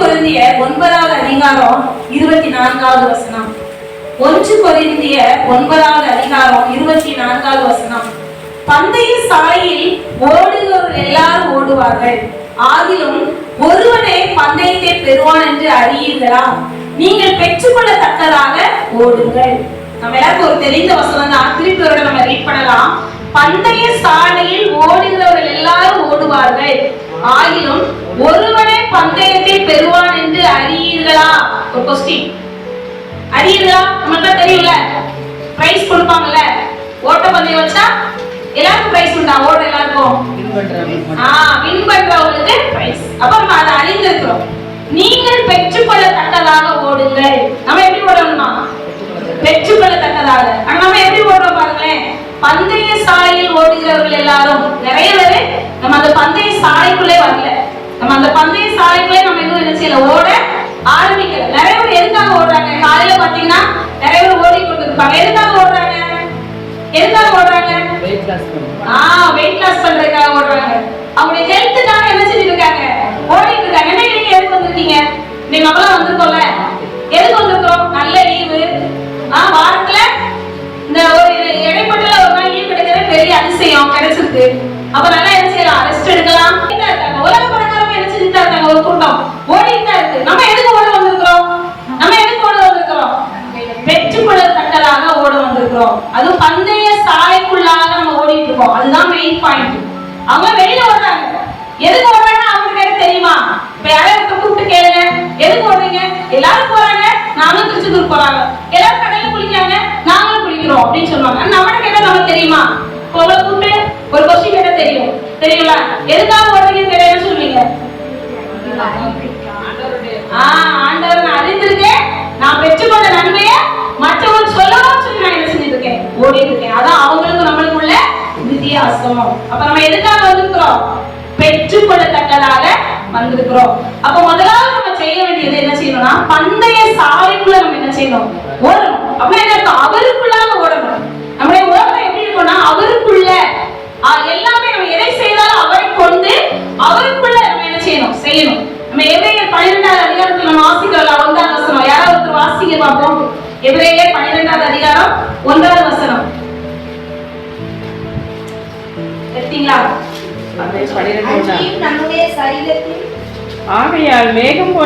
கொரிந்திய ஒன்பதாவது அதிகாரம் இருபத்தி நான்காவது வசனம். ஒன்று கொரிந்திய ஒன்பதாவது அதிகாரம் இருபத்தி நான்காவது வசனம். பந்தய சாலையில் ஓடுகிறவர்கள் எல்லாரும் ஓடுவார்கள். ஆகிலும் ஒருவனே பந்தயத்தை பெறுவான் என்று அறியீர்களா? நீங்கள் பெற்றுக்கொள்ளத்தக்கதாக ஓடுங்கள். நம்ம எல்லாருக்கும் ஒரு தெரிந்த வசனம் தான். திருப்பி நம்ம ரீட் பண்ணலாம். பந்தய சாலையில் ஓடுகிறவர்கள் எல்லாரும் ஓடுவார்கள். ஆகிலும் ஒருவனே பந்தயத்தை பெறுவான் என்று அறியீர்களா? ஒரு கொஸ்டின் அறியுதா நமக்கு தெரியும்ல. பிரைஸ் கொடுப்பாங்கல்ல. ஓட்ட பந்தயம் வச்சா எல்லாருக்கும் பிரைஸ் உண்டா? ஓட எல்லாருக்கும்? வின் பண்றவங்களுக்கு பிரைஸ் அப்ப நம்ம அதை அறிந்திருக்கிறோம். நீங்கள் பெற்றுக்கொள்ளத்தக்கதாக ஓடுங்கள். நம்ம எப்படி ஓடணுமா? பெற்றுக்கொள்ளத்தக்கதாக. ஆனா நம்ம எப்படி ஓடுறோம் பாருங்களேன். பந்தய சாலையில் ஓடுகிறவர்கள் எல்லாரும் அந்த பந்தய சாலைக்குள்ளே வரல. நம்ம அந்த பந்தய சாலைக்குள்ளே நம்ம இன்னும் என்ன செய்யல ஓட ஆரம்பிக்கல. நிறைய பேர் எதுக்காக ஓடுறாங்க? காலையில பாத்தீங்கன்னா நிறைய பேர் ஓடிக்கொண்டு இருப்பாங்க எதுக்காக ஓடுறாங்க? எதுக்காக ஓடுறாங்க? ஆ வெயிட் லாஸ் பண்றதுக்காக ஓடுறாங்க. அவங்களுடைய ஹெல்த்துக்காக என்ன செஞ்சுட்டு இருக்காங்க? ஓடிட்டு இருக்காங்க. என்ன நீங்க எதுக்கு வந்திருக்கீங்க? நீங்க நம்மளாம் வந்திருக்கோம்ல. எதுக்கு வந்திருக்கோம்? நல்ல லீவு ஆ வாரத்துல இந்த ஒரு இடைப்பட்டல ஒரு நாள் லீவ் கிடைக்கிறது பெரிய அதிசயம் கிடைச்சிருக்கு. அப்ப நல்லா என்ன செய்யலாம்? ரெஸ்ட் எடுக்கலாம். உலக பிரகாரம் என்ன செஞ்சுட்டா தான் இருக்காங்க? ஒரு கூட்டம் ஓடிட்டு தான் இருக்கு? நம்ம எதுக்கு ஓட வந்திருக்கிறோம்? நம்ம எதுக்கு ஓட வந்திருக்கிறோம்? பெற்றுக்கொள்ளத்தக்கதாக ஓட வந்திருக்கிறோம். அதுவும் பந்தய சாலைக்குள்ளாக நம்ம ஓடிட்டு இருக்கோம். அதுதான் மெயின் பாயிண்ட் அவங்க வெளியில ஓடுறாங்க. எதுக்கு ஓடுறாங்க? அவங்களுக்கு வேற தெரியுமா? இப்ப யாராவது கூப்பிட்டு கேளுங்க. எதுக்கு ஓடுறீங்க? எல்லாரும் போறாங்க. நாங்களும் திருச்செந்தூர் போறாங்க. எல்லாரும் கடையில குளிக்கிறாங்க. நாங்களும் குளிக்கிறோம் அப்படின்னு சொல்லுவாங்க. நம்மகிட்ட கேட்டா நமக்கு தெரியுமா? இப்ப கூப்பிட்டு ஒரு கொஸ்டின் தெரியும். தெரியுங்களா எதுக்காக உடனே கேட்டா சொல்லுங்க சொல்லுவீங்க? ஆஹ் ஆண்டவர் நான் அறிந்திருக்கேன். நான் பெற்றுக்கொண்ட நன்மையை மற்றவங்க சொல்லவும் சொல்லி நான் என்ன செஞ்சுட்டு இருக்கேன் இருக்கேன் அதான் அவங்களுக்கும் நம்மளுக்கு உள்ள வித்தியாசம். அப்ப நம்ம எதுக்காக வந்திருக்கிறோம்? பெற்றுக்கொள்ளத்தக்கதாக வந்திருக்கிறோம். அப்ப முதலாவது நம்ம செய்ய வேண்டியது என்ன செய்யணும்னா பந்தய சாலைக்குள்ள நம்ம என்ன செய்யணும்? ஓடணும். அப்ப என்ன அர்த்தம்? அவருக்குள்ளாக ஓடணும்.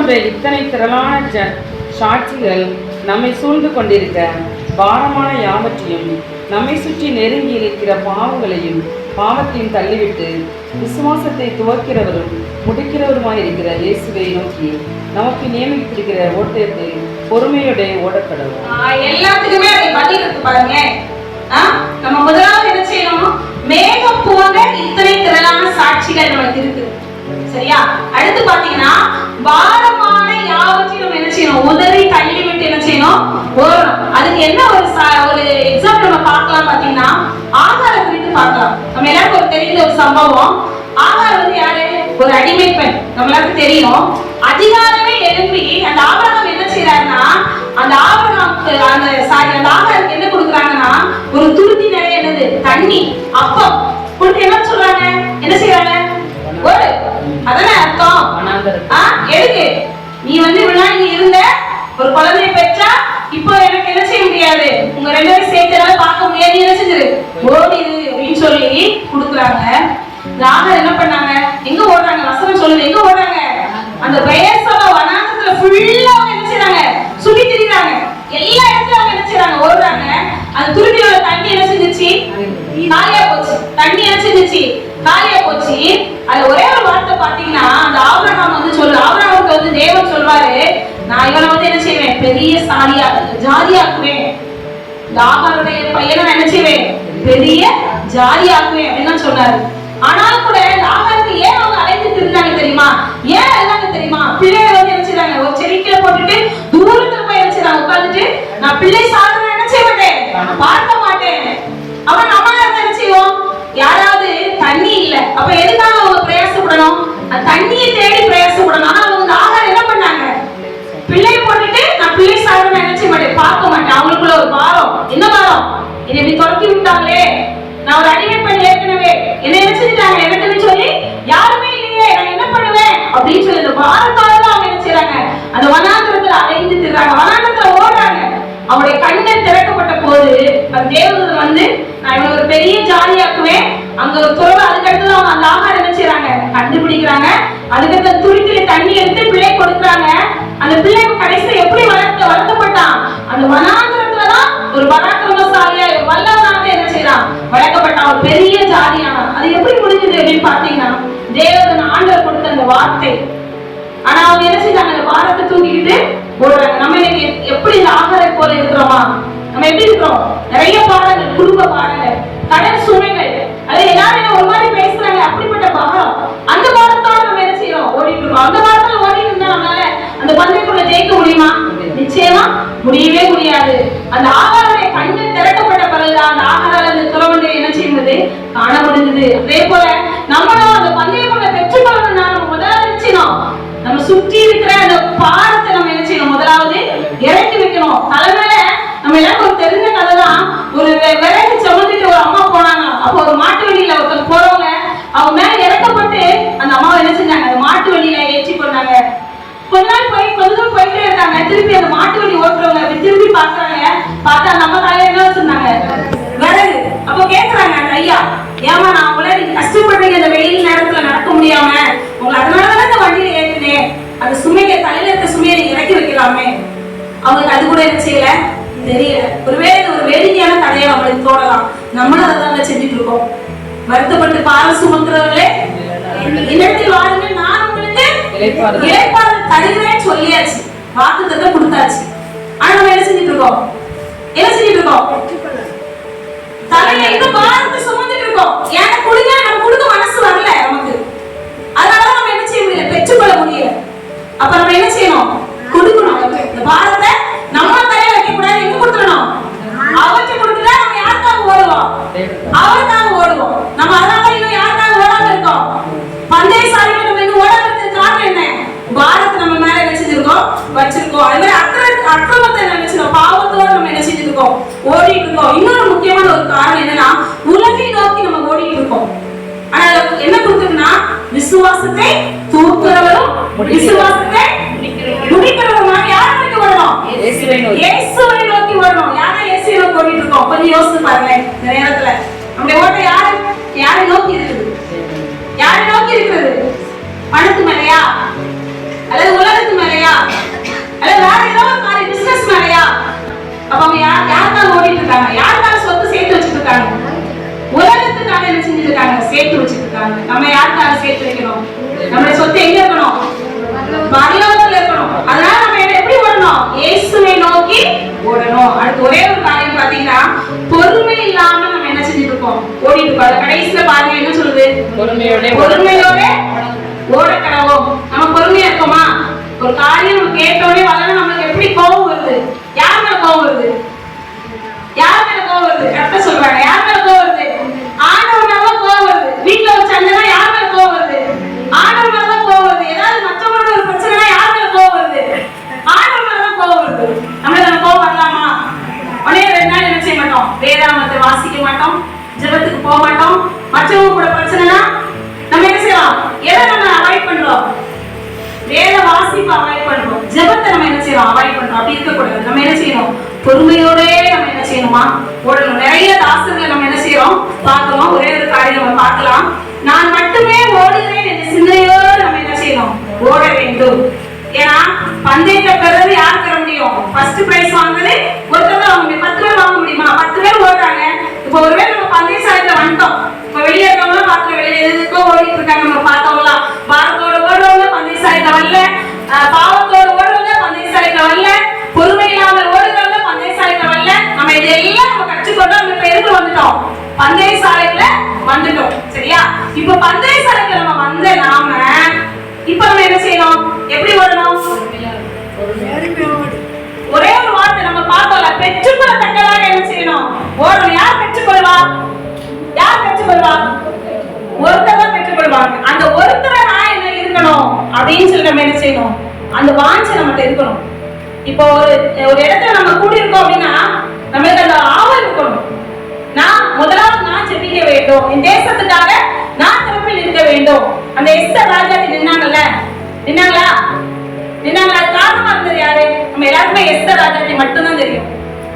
போன்ற இத்தனை திரளான சாட்சிகள் நம்மை சூழ்ந்து கொண்டிருக்க பாரமான யாவற்றையும் நம்மை சுற்றி நெருங்கி இருக்கிற பாவங்களையும் பாவத்தையும் தள்ளிவிட்டு விசுவாசத்தை துவக்கிறவரும் முடிக்கிறவருமாயிருக்கிற இயேசுவை நோக்கி நமக்கு நியமித்திருக்கிற ஓட்டத்தை பொறுமையோட ஓடப்படும் எல்லாத்துக்குமே அதை பதில் இருக்கு பாருங்க நம்ம முதலாவது என்ன செய்யணும் மேகம் போன்ற இத்தனை திரளான சாட்சிகள் நமக்கு இருக்கு. சரியா? அடுத்து பாத்தீங்கன்னா பாரமான யாவற்றையும் நம்ம என்ன செய்யணும்? உதறி தள்ளி விட்டு என்ன செய்யணும்? ஓடணும். அதுக்கு என்ன ஒரு ஒரு எக்ஸாம்பிள் நம்ம பார்க்கலாம் பாத்தீங்கன்னா ஆகாரம் குறித்து பார்க்கலாம். நம்ம எல்லாருக்கும் ஒரு தெரிந்த ஒரு சம்பவம். ஆகார் வந்து யாரு? ஒரு அடிமை பெண். நம்ம எல்லாருக்கும் தெரியும். அதிகாரமே எழுப்பி அந்த ஆபரணம் என்ன செய்யறாருன்னா அந்த ஆபரணத்துக்கு அந்த சாரி அந்த ஆகாருக்கு என்ன கொடுக்குறாங்கன்னா ஒரு துருதி நிறைய என்னது? தண்ணி அப்பம். கொடுத்து என்ன சொல்றாங்க? என்ன செய்யறாங்க ஓடு அதானே அர்த்தம்? ஆ எதுக்கு நீ வந்து இவ்வளவு நீ இருந்த ஒரு குழந்தைய பெற்றா இப்போ எனக்கு என்ன செய்ய முடியாது? உங்க ரெண்டு பேரும் சேர்த்து என்னால பார்க்க முடியாது. என்ன செஞ்சிரு? ஓடிடு அப்படின்னு சொல்லி கொடுக்குறாங்க. ராகர் என்ன பண்ணாங்க? என்னை இப்படி விட்டாங்களே? நான் ஒரு அடிமை பண்ணி ஏற்கனவே. என்னை என்ன செஞ்சுட்டாங்க என்ன சொல்லி யாருமே இல்லையே நான் என்ன பண்ணுவேன்? அப்படின்னு சொல்லி இந்த பாரத்தோட தான் அவங்க என்ன செய்யறாங்க அந்த வனாந்திரத்துல அலைந்து திடுறாங்க வனாந்திரத்துல ஓடுறாங்க. அவருடைய கண்கள் திறக்கப்பட்ட போது அந்த தேவதூதன் வந்து நான் இவங்க ஒரு பெரிய ஜாலியாக்குவேன் அங்க ஒரு துறவு அதுக்கடுத்து அவங்க அந்த ஆகாரம் என்ன செய்யறாங்க கண்டுபிடிக்கிறாங்க. அதுக்கடுத்து துருக்கில தண்ணி எடுத்து பிள்ளை கொடுக்குறாங்க. அந்த பிள்ளை கடைசியில் எப்படி வளர்த்து வளர்த்தப்பட்டான் அந்த வனாந்திரத்துலதான் ஒரு பராக்கிரமசாலியா வல்லவனாக என்ன செய்யறான்? வளர்க்கப்பட்டான் ஒரு பெரிய ஜாதியானான். அது எப்படி முடிஞ்சது அப்படின்னு பாத்தீங்கன்னா தேவதன் ஆண்டவர் கொடுத்த அந்த வார்த்தை. ஆனா அவங்க என்ன செஞ்சாங்க அந்த பாரத்தை தூக்கிக்கிட்டு ஓடுறாங்க நம்ம இன்னைக்கு எப்படி இந்த ஆகாரை போல இருக்கிறோமா? நம்ம எப்படி இருக்கிறோம்? நிறைய பாடங்கள் குடும்ப பாடங்கள் கடன் சுமைகள். அது எல்லாரும் ஒரு மாதிரி பேசுறாங்க? அப்படிப்பட்ட பாரம் அந்த பாரத்தோட நம்ம என்ன செய்யறோம்? ஓடிட்டு இருக்கோம். அந்த பாரத்துல ஓடிட்டு இருந்தா நம்மளால அந்த பந்தயக்குள்ள ஜெயிக்க முடியுமா? நிச்சயமா முடியவே முடியாது. அந்த ஆகாருடைய கண்கள் திறக்கப்பட்ட பிறகுதான் அந்த ஆகாரால அந்த துறவண்டை என்ன செய்யுது? காண முடிஞ்சது அதே போல நம்மளும் அந்த பந்தயக்குள்ள பெற்றுக்கொள்ளணும்னா நம்ம முதல்ல நிச்சயம் நம்ம சுற்றி இருக்கிற அந்த பாரத்தை நம்ம என்ன செய்யணும்? முதலாவது இறக்கி வைக்கணும். தலைமையில நம்ம எல்லாருக்கும் ஒரு தெரிஞ்ச கதை தான் ஒரு விறகு சுமந்துட்டு ஒரு அம்மா போனாங்க. அப்போ ஒரு மாட்டு வண்டியில ஒருத்தர் போறவங்க அவங்க மேல இறக்கப்பட்டு அந்த அம்மாவை என்ன செஞ்சாங்க? அந்த மாட்டு வண்டியில ஏற்றி கொண்டாங்க கொஞ்ச நாள் போய் கொஞ்ச தூரம் போயிட்டே இருக்காங்க. திருப்பி அந்த மாட்டு வண்டி ஓட்டுறவங்க அப்படி திரும்பி பாக்குறாங்க பார்த்தா நம்ம தலையில என்ன வச்சிருந்தாங்க? விறகு. அப்போ கேக்குறாங்க அந்த ஐயா ஏமா நான் உங்களை நீங்க கஷ்டப்படுறீங்க இந்த வெயில் நேரத்துல நடக்க முடியாம உங்களை அதனாலதான் இந்த வண்டியில ஏற்றினேன் அந்த சுமையை தலையில இருக்க சுமையை நீங்க இறக்கி வைக்கலாமே. அவங்களுக்கு அது கூட என்ன செய்யல? தெரியல. ஒருவேளை ஒரு வேடிக்கையான கதையை அவங்களுக்கு தோணலாம். நம்மளும் அதை தான் செஞ்சுட்டு இருக்கோம். வருத்தப்பட்டு பாரம் சுமக்கிறவர்களே என்னிடத்தில் வாருங்க நான் உங்களுக்கு இளைப்பாறுதல். இளைப்பாறுதல் சொல்லியாச்சு. சொல்லியாச்சு தத்தம் கொடுத்தாச்சு. ஆனா நம்ம என்ன செஞ்சுட்டு இருக்கோம்? என்ன செஞ்சுட்டு இருக்கோம்? தலையில இந்த பாரத்தை சுமந்துட்டு இருக்கோம். ஏன்னா கொடுங்க நம்ம கொடுக்க மனசு வரல நமக்கு. அதனால நம்ம என்ன செய்ய முடியல? பெற்றுக்கொள்ள முடியல. அப்ப நம்ம என்ன செய்யணும்? கொடுக்கணும். இந்த பாரத்தை நம்ம தலையில வைக்க கூடாது எங்க கொடுத்துடணும்? அவற்றை கொடுத்துட்டா நம்ம யாருக்காக ஓடுவோம்? அவருக்காக ஓடிட்டு இருக்கோம் இன்னொரு முக்கியமான ஒரு காரணம் என்னன்னா உலகை நோக்கி நம்ம ஓடிட்டு இருக்கோம் ஆனா என்ன கொடுத்துருக்குன்னா விசுவாசத்தை தூக்குறவரும் விசுவாசத்தை முடிக்கிறவரும் யாரை நோக்கி வரணும் இயேசுவை நோக்கி. வரணும் நோக்கி இயேசுவை நோக்கி ஓடிட்டு இருக்கோம் கொஞ்சம் யோசிச்சு பாருங்களேன் இந்த நேரத்துல. நம்முடைய ஓட்டம் யாரு யாரை நோக்கி இருக்குது? யாரை நோக்கி இருக்கிறது பணத்து மேலையா? அல்லது உலகத்து மேலையா? அல்லது வேற ஏதாவது அப்ப அவங்க யார் யாருக்காக ஓடிட்டு இருக்காங்க யாருக்காக சொத்து சேர்த்து வச்சிட்டு இருக்காங்க உலகத்துக்காக என்ன செஞ்சுட்டு இருக்காங்க சேர்த்து வச்சிட்டு இருக்காங்க நம்ம யாருக்காக சேர்த்து வைக்கணும்? நம்மளுடைய சொத்து எங்க இருக்கணும்? பரலோகத்துல இருக்கணும். அதனால நம்ம என்ன எப்படி ஓடணும்? இயேசுவை நோக்கி ஓடணும். அடுத்து ஒரே ஒரு காரியம் பாத்தீங்கன்னா பொறுமை இல்லாம நம்ம என்ன செஞ்சுட்டு இருக்கோம் ஓடிட்டு இருக்கோம் கடைசியில பாருங்க என்ன சொல்லுது? பொறுமையோட பொறுமையோட ஓட கடவோம் நம்ம பொறுமையா இருக்கோமா? ஒரு காரியம் நம்ம கேட்டோடனே வரணும் நம்மளுக்கு யார் மேல கோவம் வருது? யார் மேல கோவம் வருது? கரெக்டா சொல்றாங்க. யார் மேல கோவம் வருது? ஆண்டவர் மேல வருது. வீட்டுல ஒரு சண்டைனா யார் மேல கோவம் வருது? ஆண்டவர் மேல தான் கோவம் வருது. ஏதாவது மற்றவங்களோட ஒரு பிரச்சனைனா யார் மேல கோவம் வருது? ஆண்டவர் மேல தான் கோவம் வருது. நம்மளுக்கு நம்ம கோவம் வரலாமா உடனே ரெண்டு நாள் என்ன செய்ய மாட்டோம்? வேதாமத்தை வாசிக்க மாட்டோம். ஜெபத்துக்கு போக மாட்டோம். மற்றவங்க கூட பிரச்சனைனா நம்ம என்ன செய்யலாம்? எதை நம்ம அவாய்ட் பண்றோம்? வேத வாசிப்பு அவாய்ட் பண்றோம் ஜெபத்தை நம்ம என்ன செய்யறோம் அவாய்ட் பண்றோம் அப்படி இருக்கக்கூடாது. நம்ம என்ன செய்யணும்? பொறுமையோடே நம்ம என்ன செய்யணுமா? ஓடணும். நிறைய தாசங்களை நம்ம என்ன செய்யறோம்? பார்க்கலாம் ஒரே ஒரு காரியம் நம்ம பார்க்கலாம். நான் மட்டுமே ஓடுகிறேன் என்ற சிந்தனையோடு நம்ம என்ன செய்யணும்? ஓட வேண்டும். ஏன்னா பந்தயத்தை பெறது யார் பெற முடியும்? ஃபர்ஸ்ட் பிரைஸ் வாங்குறது ஒருத்தர் வாங்க முடியும். பத்து பேர் வாங்க முடியுமா? பத்து பேர் ஓடுறாங்க. இப்போ ஒருவேளை நம்ம பந்தய சாலையில வந்துட்டோம். இப்போ வெளியே இருக்கவங்க பார்த்து வெளியே எதுக்கோ ஓடிட்டு இருக்காங்க நம்ம பார்த்தவங்களாம் பாரத்தோட ஓடுறவங்க பந்தய சாலையில வரல. பாவத்தோட ஓடுறவங்க பந்தய சாலையில வரல. பொறுமை இல்லாம ஓடுறவங்க பந்தய சாலையில வரல. நம்ம இதெல்லாம் நம்ம கற்றுக்கொண்டு நம்ம இப்ப எதுக்கு வந்துட்டோம்? பந்தய சாலையில வந்துட்டோம். சரியா? இப்போ பந்தய சாலைக்கு நம்ம வந்த நாம இப்போ நம்ம என்ன செய்யணும்? எப்படி ஓடணும்? ஒரே ஒரு வார்த்தை நம்ம பார்த்தோம்ல. பெற்றுக்கொள்ளத்தக்கதாக என்ன செய்யணும்? ஓடணும். யார் பெற்றுக்கொள்வா யார் பெற்றுக்கொள்வா ஒருத்தர் தான் பெற்றுக்கொள்வாங்க அந்த ஒருத்தரை நான் என்ன இருக்கணும் அப்படின்னு சொல்லி நம்ம என்ன செய்யணும்? அந்த வாஞ்சை நம்மகிட்ட இருக்கணும். இப்போ ஒரு ஒரு இடத்துல நம்ம கூடியிருக்கோம் அப்படின்னா நம்மளுக்கு அந்த ஆவல் இருக்கணும். நான் முதலாவது நான் ஜெபிக்க வேண்டும். என் தேசத்துக்காக நான் திருப்பி நிற்க வேண்டும். அந்த எஸ்த ராஜாத்தி நின்னாங்கல்ல? நின்னாங்களா? நின்னாங்களா? காரணமா இருந்தது யாரு? நம்ம எல்லாருக்குமே எஸ்தர் ராஜாத்தி மட்டும்தான் தெரியும்.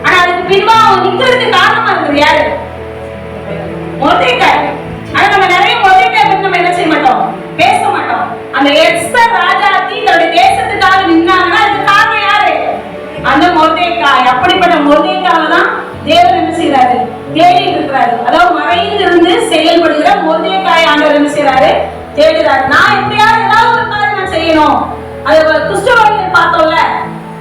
ஆனா அதுக்கு பின்பா அவன் நிக்கிறதுக்கு காரணமா இருந்தது யாரு? மொர்தேக்காய் ஆனா நம்ம நிறைய மொர்தேக்காய் பத்தி நம்ம என்ன செய்ய மாட்டோம்? பேச மாட்டோம். அந்த எஸ்தர் ராஜாத்தி தன்னுடைய தேசத்துக்காக நின்னாங்கன்னா அதுக்கு காரணம் யாரு? அந்த மொர்தேக்காய் அப்படிப்பட்ட மொர்தேக்காவை தான் தேவன் என்ன செய்யறாரு தேடி இருக்கிறாரு. அதாவது மறைந்து இருந்து செயல்படுகிற மொர்தேக்காய் ஆண்டவர் என்ன செய்யறாரு தேடுறாரு. நான் எப்படியாவது ஏதாவது ஒரு காரியம் நான் செய்யணும். அது குஷ்டரோகிகள் பார்த்தோம்ல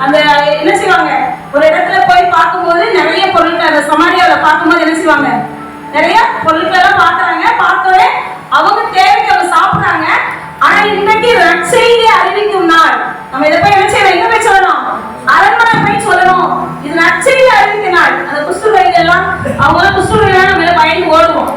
அந்த என்ன செய்வாங்க? ஒரு இடத்துல போய் பார்க்கும்போது நிறைய பொருட்கள் அந்த சமாரியாவில் பார்க்கும்போது என்ன செய்வாங்க? நிறைய பொருட்கள் எல்லாம் பாக்குறாங்க பார்க்கவே அவங்க தேவைக்கு அவங்க சாப்பிடுறாங்க. ஆனா இன்னைக்கு நற்செய்தி அறிவிக்கும் நாள். நம்ம இதை போய் என்ன செய்யணும்? எங்க போய் சொல்லணும்? அரண்மனை போய் சொல்லணும். இது நற்செய்தி அறிவிக்கும் நாள். அந்த குஷ்டரோகிகள் எல்லாம் அவங்க எல்லாம் குஷ்டரோகிகள் நம்ம பயந்து ஓடுவோம்.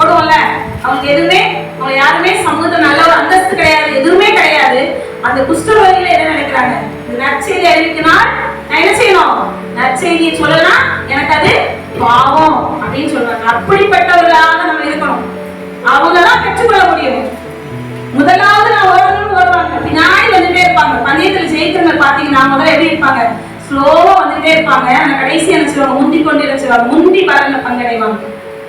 போடுவோம்ல? அவங்க எதுவுமே அவங்க யாருமே சமூகத்துல நல்ல ஒரு அந்தஸ்து கிடையாது எதுவுமே கிடையாது. அந்த குஷ்டரோகிகள் என்ன நினைக்கிறாங்க? இது நற்செய்தி அறிவிக்கினால் நான் என்ன செய்யணும்? நற்செய்தியை சொல்லலாம் எனக்கு அது பாவம் அப்படின்னு சொல்றாங்க அப்படிப்பட்டவர்களாக நம்ம இருக்கணும். அவங்க தான் பெற்றுக்கொள்ள முடியும். முதலாவது நான் ஓடணும்னு ஓடுவாங்க. பின்னாடி வந்துட்டே இருப்பாங்க. பந்தயத்தில் ஜெயிக்கிறவங்க பாத்தீங்கன்னா முதல்ல எப்படி இருப்பாங்க? ஸ்லோவா வந்துட்டே இருப்பாங்க. அந்த கடைசி என்ன செய்வாங்க? முந்தி கொண்டு என்ன செய்வாங்க? முந்தி பலன்ல பங்கடைவாங்க.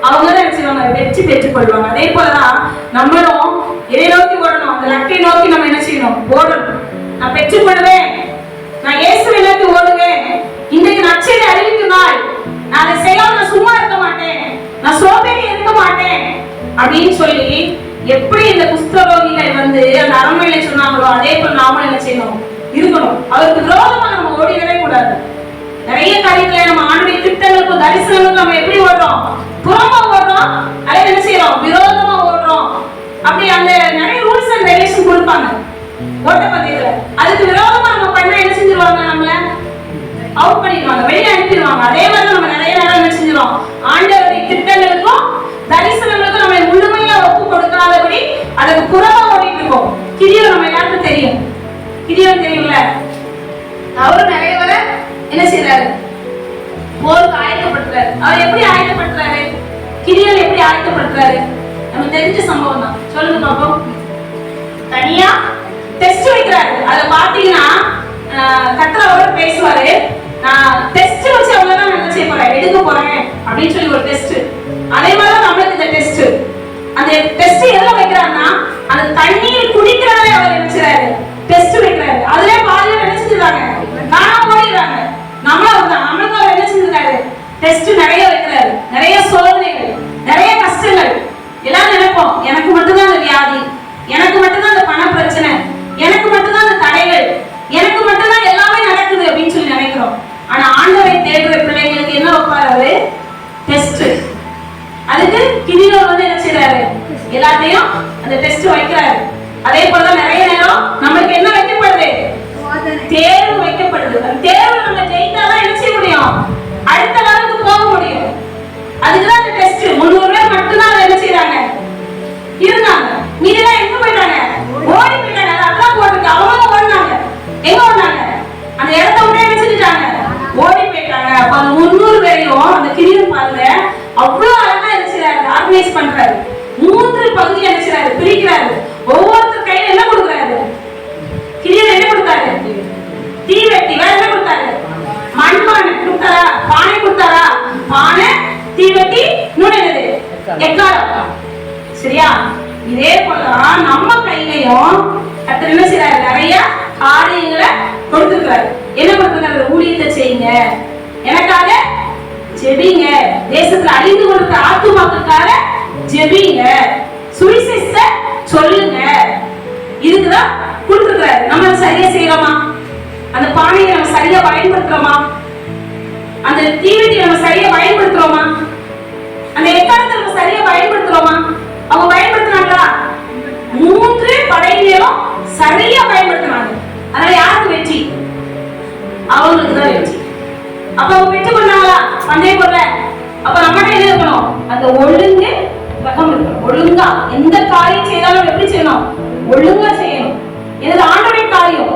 அவங்க தான் என்ன செய்வாங்க? வெற்றி பெற்றுக் கொள்வாங்க அதே போலதான் நம்மளும் எதை நோக்கி ஓடணும். அந்த லக்கை நோக்கி நம்ம என்ன செய்யணும்? ஓடணும். நான் பெற்றுக்கொள்வேன். நான் இயேசு நோக்கி ஓடுவேன். இன்றைக்கு நற்செய்தி அறிவிக்கும் நாள் நான் அதை செய்யாம நான் சும்மா இருக்க மாட்டேன். நான் சோம்பேறி இருக்க மாட்டேன். அப்படின்னு சொல்லி எப்படி இந்த குஸ்தரோகிகள் வந்து அந்த அரண்மனையில சொன்னாங்களோ அதே போல நாமளும் என்ன செய்யணும்? இருக்கணும். அவருக்கு விரோதமா நம்ம ஓடிடவே கூடாது. நிறைய காரியங்களை நம்ம ஆண்டுடைய திட்டங்களுக்கும் தரிசனங்களுக்கும் நம்ம எப்படி ஓட்டப்பந்தயத்துல அதுக்கு விரோதமா நம்ம பண்ணா என்ன செஞ்சிருவாங்க நம்ம அவுட் பண்ணிடுவாங்க. வெளியே அனுப்பிடுவாங்க. அதே மாதிரி நம்ம நிறைய நேரம் என்ன செஞ்சிருவோம்? ஆண்டவருடைய திட்டங்களுக்கும் தரிசனங்களுக்கும் நம்ம முழுமையா ஒப்பு கொடுக்காதபடி அதுக்கு புறமா ஓடிட்டு இருக்கோம். கிரியம் நம்ம எல்லாருக்கும் தெரியும். கிரியம் தெரியும்ல? அவரும் நிறைய வர என்ன செய்யறாரு போருக்கு ஆயத்தப்படுத்துறாரு. அவர் எப்படி ஆயத்தப்படுத்துறாரு? கிரியல் எப்படி ஆயத்தப்படுத்துறாரு? நம்ம தெரிஞ்ச சம்பவம் தான். சொல்லுங்க பாப்போம். தனியா டெஸ்ட் வைக்கிறாரு. அதை பாத்தீங்கன்னா கத்திர அவர் பேசுவாரு. நான் டெஸ்ட் வச்சு அவங்க தான் என்ன செய்ய போறேன்? எடுக்க போறேன் அப்படின்னு சொல்லி ஒரு டெஸ்ட் அதே மாதிரி தான் நம்மளுக்கு இந்த டெஸ்ட் அந்த டெஸ்ட் எதுல வைக்கிறாருன்னா அந்த தண்ணீர் குடிக்கிறதே அவர் நினைச்சாரு டெஸ்ட் வைக்கிறாரு. அதுலயே பாதியில என்ன செஞ்சிருக்காங்க? போயிடுறாங்க. நம்மளும் அவர்தான். நம்மளுக்கு அவர் என்ன செஞ்சிருக்காரு? டெஸ்ட் நிறைய வைக்கிறாரு. நிறைய சோதனைகள் நிறைய கஷ்டங்கள். எல்லாம் நினைப்போம் எனக்கு மட்டும்தான் அந்த வியாதி எனக்கு மட்டும்தான் அந்த பண பிரச்சனை எனக்கு மட்டும்தான் அந்த தடைகள். எனக்கு மட்டும்தான் எல்லாமே நடக்குது அப்படின்னு சொல்லி நினைக்கிறோம். ஆனா ஆண்டவை தேடுற பிள்ளைங்களுக்கு என்ன வைப்பாரு அவரு? டெஸ்ட் அதுக்கு கிணிலர் வந்து என்ன செய்யறாரு எல்லாத்தையும் அந்த டெஸ்ட் வைக்கிறாரு. அதே போல நிறைய நேரம் நம்மளுக்கு என்ன வைக்கப்படுது? தேர்வு வைக்கப்படுது. அந்த தேர்வு நம்ம ஜெயித்தாதான் என்ன செய்ய முடியும்? அடுத்த லெவலுக்கு போக முடியும். அதுக்குதான் அந்த டெஸ்ட் முந்நூறு பேர் மட்டும்தான் அதை என்ன செய்யறாங்க இருந்தாங்க. நீங்க சரியா செய்யறோமா அந்த பானையை நம்ம சரியா பயன்படுத்துறோமா? அந்த தீவெட்டி நம்ம சரியா பயன்படுத்துறோமா? அந்த எக்காலத்தை நம்ம சரியா பயன்படுத்துறோமா? அவங்க பயன்படுத்துனாங்களா? மூன்று படையிலும் சரியா பயன்படுத்தினாங்க. அதனால யாருக்கு வெற்றி? அவங்களுக்கு தான் வெற்றி. அப்ப அவங்க வெற்றி பண்ணாங்களா? பந்தய பொருள அப்ப நம்ம என்ன இருக்கணும்? அந்த ஒழுங்கு ரகம் இருக்கணும். ஒழுங்கா எந்த காரியம் செய்தாலும் எப்படி செய்யணும்? ஒழுங்கா செய்யணும். இது ஆண்டோடைய காரியம்.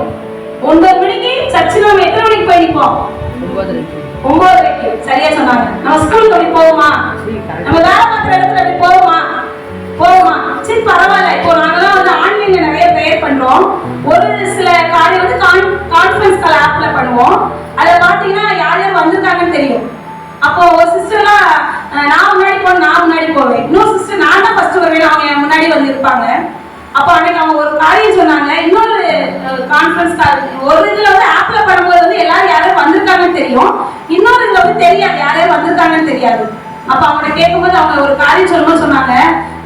ஒன்பது மணிக்கு சர்ச்சில் நம்ம எத்தனை மணிக்கு போய் நிற்போம்? ஒன்பதரைக்கு சரியா சொன்னாங்க. நம்ம ஸ்கூலுக்கு அப்படி போவோமா? நம்ம வேலை பார்க்குற இடத்துல அப்படி போவோமா? போவோமா? சரி பரவாயில்ல. இப்போ நாங்கெல்லாம் வந்து ஆன்லைன்ல நிறைய ப்ரேயர் பண்றோம். ஒரு சில காரியம் வந்து கான்ஃபரன்ஸ் கால் ஆப்ல பண்ணுவோம் அதை பார்த்தீங்கன்னா யார் யார் வந்திருக்காங்கன்னு தெரியும் கான்ஃபரன்ஸ் கால் ஒரு இதுல வந்து ஆப்ல பண்ணும்போது வந்து எல்லாரும் யாரும் வந்திருக்காங்கன்னு தெரியும். இன்னொரு இதுல வந்து தெரியாது. யாரையும் வந்திருக்காங்கன்னு தெரியாது. அப்ப அவங்க கேட்கும்போது அவங்க ஒரு காரியம் சொல்லும்போது சொன்னாங்க.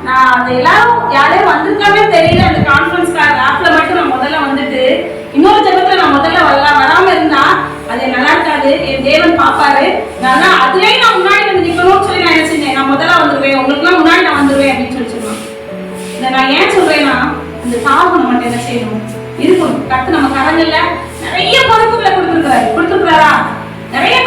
நான் அந்த எல்லாரும் யாரையும் வந்திருக்காங்கன்னு தெரியல. அந்த கான்ஃபரன்ஸ் கால் ஆப்ல மட்டும் நான் முதல்ல வந்துட்டு இன்னொரு ஜெபத்துல நான் முதல்ல வரலாம் வராம இருந்தா அது நல்லா இருக்காது. என் தேவன் பாப்பாரு நான் அதுலயும் நான் முன்னாடி வந்து நிக்கணும்னு சொல்லி நான் என்ன நான் முதல்ல வந்துருவேன். உங்களுக்குலாம் முன்னாடி நான் வந்துருவேன் அப்படின்னு சொல்லி சொன்னான். இதை நான் ஏன் சொல்றேன்னா இந்த தாழ்வு மட்டும் என்ன செய்யணும்? இருக்கணும். கத்து நம்ம கரங்கள்ல நிறைய பொறுப்புகளை கொடுத்துருக்காரு கொடுத்துருக்காரா நிறைய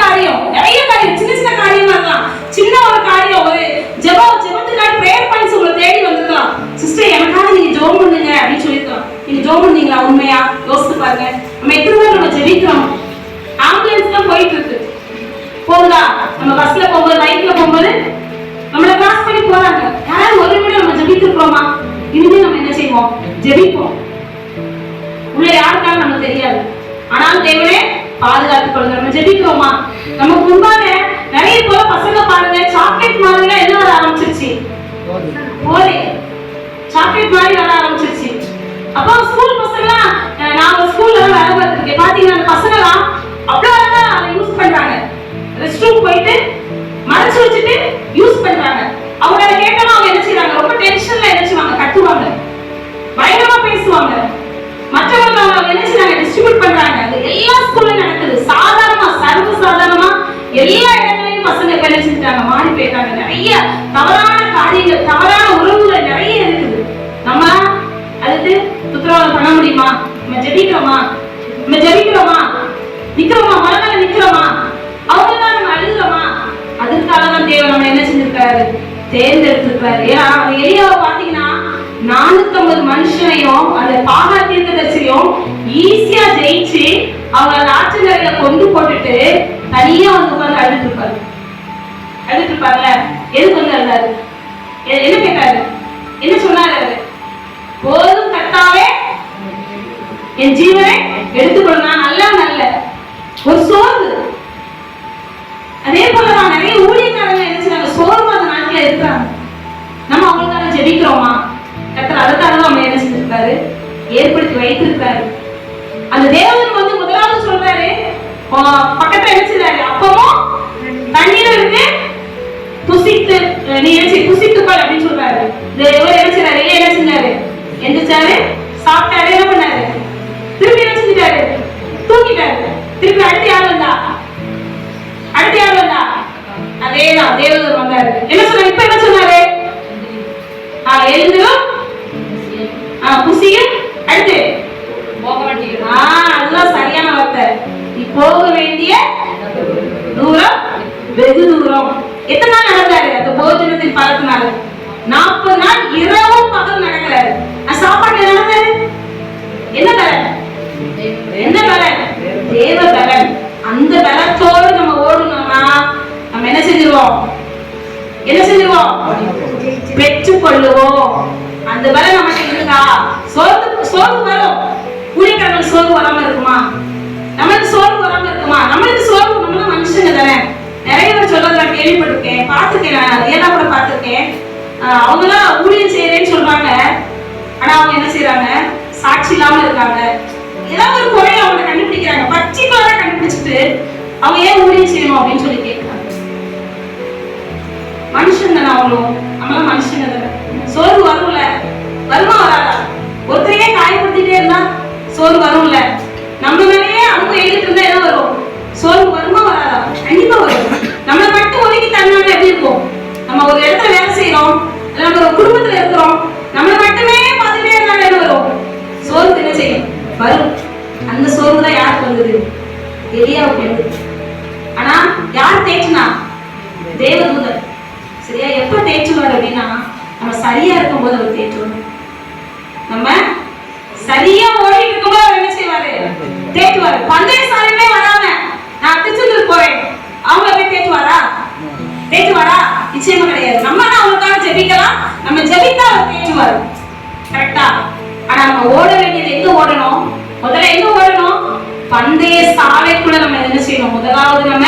மறைச்சு வச்சுட்டு யூஸ் பண்றாங்க. அவங்க அதை அவங்க என்ன செய்றாங்க ரொம்ப டென்ஷன்ல என்ன செய்வாங்க? கத்துவாங்க. பயங்கரமா பேசுவாங்க. மற்றவங்க அவங்க என்ன செய்றாங்க? டிஸ்ட்ரிபியூட் பண்றாங்க. அது எல்லா ஸ்கூல்ல நடக்குது. சாதாரணமா சர்வ சாதாரணமா எல்லா இடங்களையும் பசங்க வேலை செஞ்சுட்டாங்க. மாறி போயிட்டாங்க. நிறைய தவறான காரியங்கள் தவறான உறவுகள் நிறைய இருக்குது. நம்ம அதுக்கு உத்தரவாதம் பண்ண முடியுமா? நம்ம ஜெபிக்கிறோமா? நம்ம என்ன செஞ்சிருக்காரு? தேர்ந்தெடுத்திருக்காரு. ஏன்னா எலியாவை பாத்தீங்கன்னா நானூத்தம்பது மனுஷனையும் அந்த பாகா தீர்க்கதரிசியும் ஈஸியா ஜெயிச்சு அவங்க அந்த ஆற்றங்கரையில கொண்டு போட்டுட்டு தனியா வந்து உட்கார்ந்து அழுதுட்டு இருப்பாரு அழுதுட்டு இருப்பார்ல எதுக்கு வந்து அழுதாரு? என்ன கேட்டாரு? என்ன சொன்னாரு அவரு? போதும் கத்தாவே என் ஜீவனை எடுத்துக்கொள்ள நான் நல்ல. ஒரு சோர்வு. இருக்கிறாங்க நம்ம அவங்களுக்காக ஜெபிக்கிறோமா? கத்தர் அதுக்காக தான் நம்ம என்ன செஞ்சிருக்காரு? ஏற்படுத்தி வைத்திருக்காரு அந்த தேவன் வந்து முதலாவது சொல்றாரு பக்கத்துல என்ன செய்றாரு? அப்பமும் தண்ணீரும் இருக்கு புசித்து நீ நினைச்சு செய் புசித்துக்கொள் அப்படின்னு சொல்றாரு. இந்த இவர் நினைச்சாரு செய்றாரு? என்ன செஞ்சாரு? எந்திரிச்சாரு சாப்பிட்டாரு என்ன பண்ணாரு? திருப்பி என்ன செஞ்சிட்டாரு? தூங்கிட்டாரு. திருப்பி அடுத்து யார் வந்தா? அடுத்து யார் வந்தா? அதேதான் தேவதூர் வந்தாரு என்ன சொன்னாரு? இப்ப என்ன சொன்னாரு? ஆ எழுந்திரும் இருக்காங்க. ஏதாவது ஒரு குறைய அவங்க கண்டுபிடிக்கிறாங்க. பர்டிகுலரா கண்டுபிடிச்சிட்டு அவங்க ஏன் ஊழியம் செய்யணும் அப்படின்னு சொல்லி கேட்கிறாங்க. மனுஷன் தானே அவங்களும் நம்மளாம் மனுஷன் தானே. சோர்வு வரும்ல? வருமா வராதா? ஒருத்தரையே காயப்படுத்திட்டே இருந்தா சோர்வு வரும்ல? நம்ம மேலேயே அவங்க எழுதிட்டு இருந்தா என்ன வரும்? சோர்வு வருமா வராதா? கண்டிப்பா வரும். நம்மளை மட்டும் ஒதுக்கி தந்தாங்க எப்படி இருக்கும்? நம்ம ஒரு இடத்துல வேலை செய்யறோம். நம்ம ஒரு குடும்பத்துல இருக்கிறோம். நம்மளை செய்யும் வரும். அந்த சோர்வு தான் யாருக்கு வந்தது எலியாவுக்கு வந்தது ஆனா யார் தேய்ச்சினா? தேவதூதர். சரியா? எப்ப தேய்ச்சுவார் அப்படின்னா நம்ம சரியா இருக்கும் போது அவர் தேய்ச்சுவார் நம்ம சரியா ஓடிட்டு இருக்கும்போது அவர் என்ன செய்வாரு? தேய்ச்சுவாரு பந்தய சாலையுமே வராம நான் திருச்செந்தூர் போறேன். அவங்க போய் தேய்ச்சுவாரா தேய்ச்சுவாரா நிச்சயமா கிடையாது. நம்ம தான் அவங்களுக்காக ஜெபிக்கலாம். நம்ம ஜெபித்தா அவர் தேய்ச்சுவாரு கரெக்டா ஆனா நம்ம ஓட வேண்டியது எங்க ஓடணும்? முதல்ல எங்க ஓடணும்? பந்தய சாலைக்குள்ள நம்ம என்ன செய்யணும்? முதலாவது நம்ம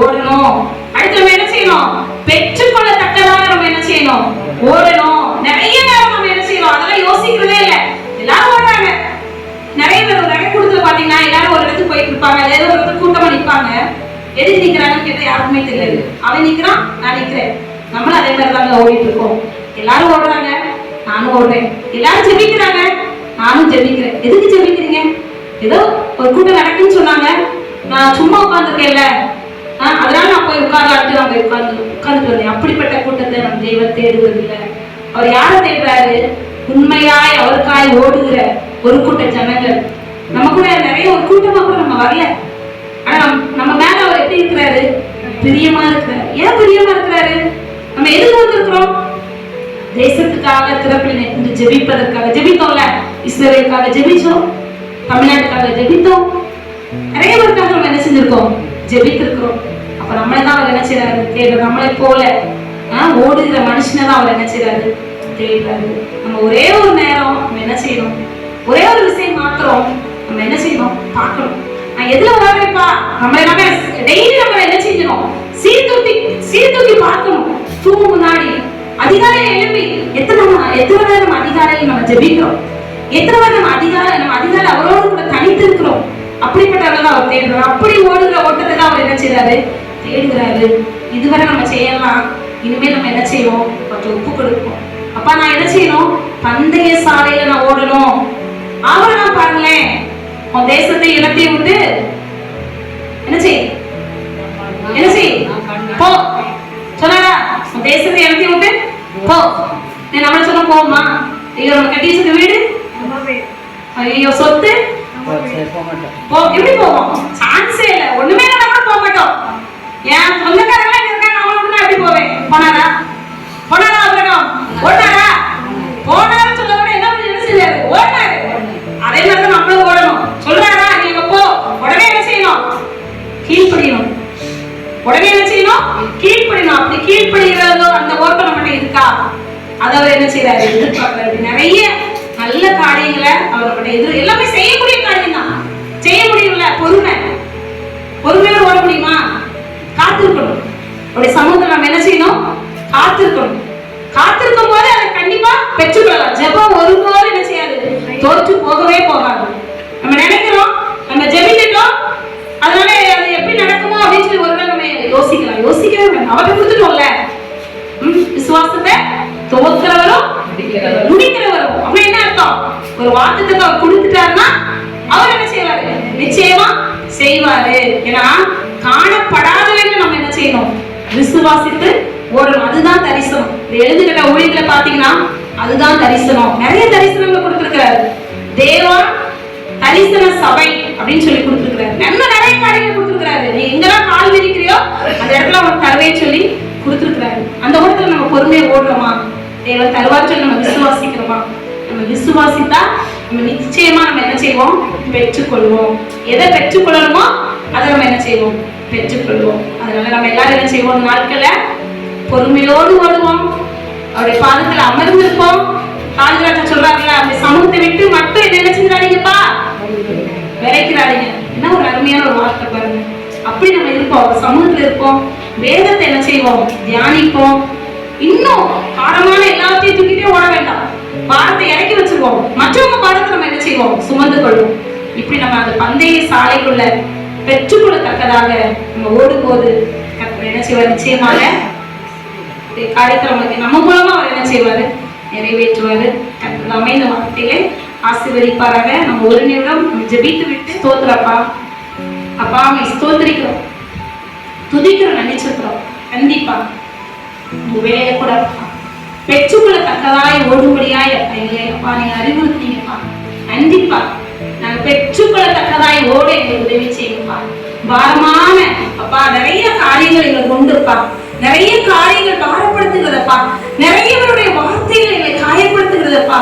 ஓடணும். அடுத்து நம்ம என்ன செய்யணும்? பெற்றுக்கொள்ளத்தக்கதாக நம்ம என்ன செய்யணும்? ஓடணும். நிறைய நேரம் நம்ம என்ன செய்யணும்? அதெல்லாம் யோசிக்கிறதே இல்லை. எல்லாரும் ஓடுறாங்க. நிறைய பேர் ஒரு பாத்தீங்கன்னா எல்லாரும் ஒரு இடத்துக்கு போயிட்டு இருப்பாங்க. ஏதோ ஒரு இடத்துக்கு கூட்டமா நிற்பாங்க எதுக்கு நிக்கிறாங்கன்னு கேட்டா யாருக்குமே தெரியாது. அவன் நிக்கிறான் நான் நிக்கிறேன். நம்மளும் அதே மாதிரி தாங்க ஓடிட்டு இருக்கோம். எல்லாரும் ஓடுறாங்க. நானும் ஓடுறேன் எல்லாரும் ஜெபிக்கிறாங்க. நானும் ஜெபிக்கிறேன். எதுக்கு ஜெபிக்கிறீங்க? ஏதோ ஒரு கூட்டம் நடக்குன்னு சொன்னாங்க. நான் சும்மா உட்காந்துருக்கேன்ல அதனால நான் போய் உட்கார்லான்ட்டு நான் போய் உட்கார்ந்து உட்கார்ந்துட்டு வந்தேன். அப்படிப்பட்ட கூட்டத்தை நம்ம தெய்வம் தேடுவதில்லை. அவர் யாரை தேடுறாரு? உண்மையாய் அவருக்காய் ஓடுகிற ஒரு கூட்ட ஜனங்கள். நம்ம கூட நிறைய ஒரு கூட்டமா கூட நம்ம வரல. ஆனா நம்ம- நம்ம மேல அவர் எப்படி இருக்கிறாரு? பிரியமா இருக்கிறாரு. ஏன் பிரியமா இருக்கிறாரு? நம்ம எதுக்கு வந்திருக்கிறோம் தேசத்துக்காக திறப்பில் நின்று ஜெபிப்பதற்காக ஜெபித்தோம்ல? இஸ்ரேலுக்காக ஜெபிச்சோம். தமிழ்நாட்டுக்காக ஜெபித்தோம். நிறைய பேருக்காக நம்ம என்ன செஞ்சிருக்கோம்? ஜெபித்திருக்கிறோம். அப்ப நம்மளை தான் அவர் என்ன செய்யறாரு தேடுற நம்மளை போல ஆஹ், ஓடுகிற மனுஷனை தான் அவர் என்ன செய்யறாரு தேடுறாரு. நம்ம ஒரே ஒரு நேரம் நம்ம என்ன செய்யணும்? ஒரே ஒரு விஷயம் மாத்திரம் நம்ம என்ன செய்யணும்? பார்க்கணும். நான் எதுல ஓடுறேன்ப்பா நம்ம எல்லாமே டெய்லி நம்ம என்ன செஞ்சணும்? சீர்தூக்கி சீர்தூக்கி பார்க்கணும். தூங்க அதிகாலையில எழுப்பி எத்தனை எத்தனை நேரம் அதிகாலையில் நம்ம ஜெபிக்கிறோம்? எத்தனை பேர் நம்ம அதிகாலை நம்ம அதிகாலை அவரோடு கூட தனித்து இருக்கிறோம்? அப்படிப்பட்டவர்கள் அவர் தேடுறாரு அப்படி ஓடுகிற ஓட்டத்தை அவர் என்ன செய்யறாரு தேடுகிறாரு. இதுவரை நம்ம செய்யலாம். இனிமேல் நம்ம என்ன செய்வோம் கொஞ்சம் ஒப்பு கொடுப்போம். அப்பா நான் என்ன செய்யணும்? பந்தய சாலையில நான் ஓடணும். ஆவரணம் பாருங்களேன். உன் தேசத்தை இடத்தை விட்டு என்ன செய்? என்ன செய்? போ. சொன்னாரா? உன் தேசத்தை இடத்தை விட்டு போ. நீ நம்மள சொன்ன போமா ஐயோ நம்ம கட்டி வச்சிருக்க வீடு? ஐயோ சொத்து? போ எப்படி போவோம்? சான்ஸே இல்ல. ஒண்ணுமே நம்ம போக மாட்டோம். என் சொந்தக்காரங்க இருக்காங்க அவங்கள நான் எப்படி போவேன்? போனாரா? போனாரா ஒரு வாக்குத்தத்தை அவர் கொடுத்துட்டாருன்னா அவர் என்ன செய்வாரு? நிச்சயமா செய்வாரு. ஏன்னா காணப்படாதவைகளை நம்ம என்ன செய்யணும்? விசுவாசித்து ஓடணும் அதுதான் தரிசனம். இது எழுதுகிற ஊழியர்களை பாத்தீங்கன்னா அதுதான் தரிசனம். நிறைய தரிசனங்களை கொடுத்துருக்கிறாரு. தேவன் தரிசன சபை அப்படின்னு சொல்லி கொடுத்துருக்கிறாரு. நல்ல நிறைய காரியங்கள் கொடுத்துருக்கிறாரு. நீ எங்கெல்லாம் கால் விரிக்கிறியோ அந்த இடத்துல அவன் தருவே சொல்லி கொடுத்துருக்கிறாரு. அந்த ஓட்டத்துல நம்ம பொறுமையை ஓடுறோமா? தேவன் தருவார் சொல்லி நம்ம விசுவாசிக்கிறோமா? நம்ம விசுவாசித்தா நம்ம நிச்சயமா நம்ம என்ன செய்வோம்? பெற்றுக்கொள்வோம். எதை பெற்றுக்கொள்ளணுமோ அதை நம்ம என்ன செய்வோம்? பெற்றுக்கொள்வோம். அதனால நம்ம எல்லாரும் என்ன செய்வோம்? நாட்களை பொறுமையோடு வருவோம் அவருடைய பாதத்துல அமர்ந்திருப்போம். காஞ்சிராஜா சொல்றாருல்ல அந்த சமூகத்தை விட்டு மட்டும் என்ன என்ன செஞ்சிடாதீங்கப்பா. விரைக்கிறாதீங்க என்ன ஒரு அருமையான ஒரு வார்த்தை பாருங்க. அப்படி நம்ம இருப்போம். சமூகத்துல இருப்போம். வேதத்தை என்ன செய்வோம்? தியானிப்போம். இன்னும் காரமான எல்லாத்தையும் தூக்கிட்டே ஓட வேண்டாம். பாரத்தை இறக்கி வச்சிருவோம். மற்றவங்க பாரத்தை நம்ம என்ன செய்வோம்? சுமந்து கொள்வோம். இப்படி நம்ம அந்த பந்தய சாலைக்குள்ள பெற்றுக்கொள்ளத்தக்கதாக நம்ம ஓடும்போது போது என்ன செய்வார்? நிச்சயமாக இந்த காரியத்தை நம்ம மூலமா அவர் என்ன செய்வாரு? நிறைவேற்றுவாரு. கர்த்தர் அமைந்த வார்த்தையிலே ஆசீர்வதிப்பாராக. நம்ம ஒரு நிமிடம் நம்ம ஜெபித்து விட்டு ஸ்தோத்திரப்பா அப்பா. அம்மை ஸ்தோத்திரிக்கிறோம். துதிக்கிறோம் நினைச்சிருக்கிறோம் கண்டிப்பா. உங்க வேலையை கூட பெற்றுக்கொள்ளத்தக்கதாய் ஓடும்படியாய் அப்பா எங்களை அப்பா நீங்க அறிவுறுத்தீங்கப்பா கண்டிப்பா நாங்க பெற்றுக்கொள்ளத்தக்கதாய் ஓட எங்களுக்கு உதவி செய்யுங்கப்பா. பாரமான அப்பா நிறைய காரியங்கள் எங்களை உண்டுப்பா. நிறைய காரியங்கள் பாரப்படுத்துகிறதப்பா. நிறையவருடைய வார்த்தைகள் எங்களை காயப்படுத்துகிறதப்பா.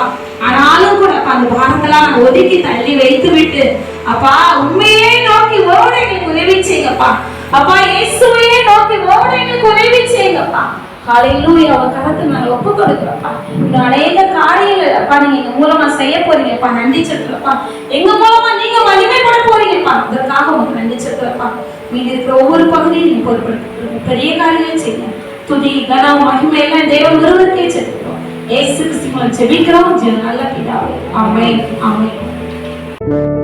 ஆனாலும் கூட அப்பா அந்த பாரத்தெல்லாம் நாங்க ஒதுக்கி தள்ளி வைத்து விட்டு அப்பா உண்மையே நோக்கி ஓட எங்களுக்கு உதவி செய்யுங்கப்பா. அப்பா இயேசுவையே நோக்கி ஓட எங்களுக்கு உதவி செய்யுங்கப்பா. காலையிலும் அவ கரத்தை நாங்க ஒப்பு கொடுக்குறப்பா இந்த அநேக காரியங்கள் அப்பா நீங்க எங்க மூலமா செய்ய போறீங்கப்பா. நன்றி சொல்றப்பா எங்க மூலமா நீங்க மகிமைப்பட போறீங்கப்பா. இதற்காக உங்களுக்கு நன்றி சொல்றப்பா மீதி இருக்கிற ஒவ்வொரு பகுதியும் நீங்க பொறுப்படுத்த பெரிய காரியங்கள் செய்யுங்க. துதி கனம் மகிமை எல்லாம் தேவன் ஒருவருக்கே செலுத்துகிறோம் ஏசு கிறிஸ்து ஜெபிக்கிறோம். நல்ல பிதாவே. ஆமென். ஆமென்.